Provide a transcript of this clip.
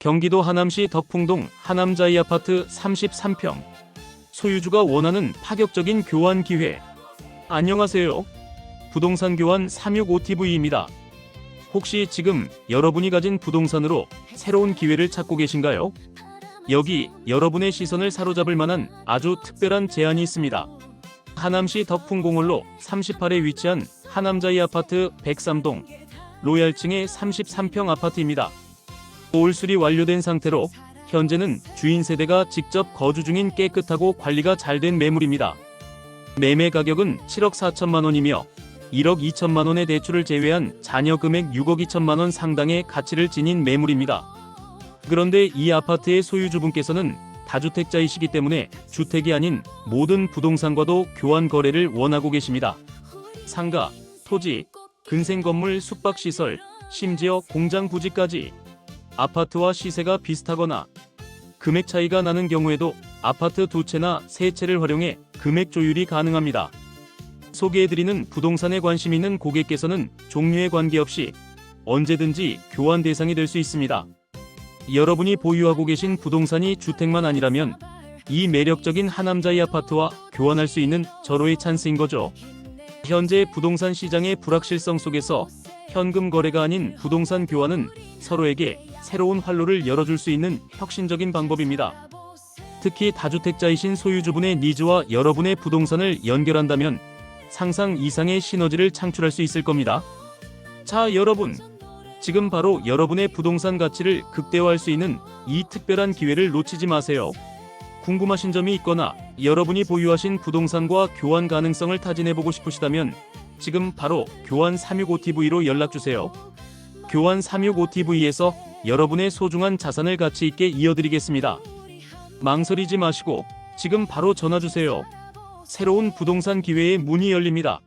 경기도 하남시 덕풍동 하남자이 아파트 33평. 소유주가 원하는 파격적인 교환 기회. 안녕하세요. 부동산 교환 365TV입니다. 혹시 지금 여러분이 가진 부동산으로 새로운 기회를 찾고 계신가요? 여기 여러분의 시선을 사로잡을 만한 아주 특별한 제안이 있습니다. 하남시 덕풍공홀로 38에 위치한 하남자이 아파트 103동 로얄층의 33평 아파트입니다. 올수리 완료된 상태로 현재는 주인 세대가 직접 거주 중인 깨끗하고 관리가 잘 된 매물입니다. 매매 가격은 7억 4천만 원이며 1억 2천만 원의 대출을 제외한 잔여 금액 6억 2천만 원 상당의 가치를 지닌 매물입니다. 그런데 이 아파트의 소유주분께서는 다주택자이시기 때문에 주택이 아닌 모든 부동산과도 교환 거래를 원하고 계십니다. 상가, 토지, 근생 건물 숙박 시설, 심지어 공장 부지까지 아파트와 시세가 비슷하거나 금액 차이가 나는 경우에도 아파트 두 채나 세 채를 활용해 금액 조율이 가능합니다. 소개해드리는 부동산에 관심 있는 고객께서는 종류에 관계없이 언제든지 교환 대상이 될 수 있습니다. 여러분이 보유하고 계신 부동산이 주택만 아니라면 이 매력적인 하남자이 아파트와 교환할 수 있는 절호의 찬스인 거죠. 현재 부동산 시장의 불확실성 속에서 현금 거래가 아닌 부동산 교환은 서로에게 새로운 활로를 열어줄 수 있는 혁신적인 방법입니다. 특히 다주택자이신 소유주분의 니즈와 여러분의 부동산을 연결한다면 상상 이상의 시너지를 창출할 수 있을 겁니다. 자, 여러분. 지금 바로 여러분의 부동산 가치를 극대화할 수 있는 이 특별한 기회를 놓치지 마세요. 궁금하신 점이 있거나 여러분이 보유하신 부동산과 교환 가능성을 타진해보고 싶으시다면 지금 바로 교환 365TV로 연락주세요. 교환 365TV에서 여러분의 소중한 자산을 가치 있게 이어드리겠습니다. 망설이지 마시고 지금 바로 전화 주세요. 새로운 부동산 기회의 문이 열립니다.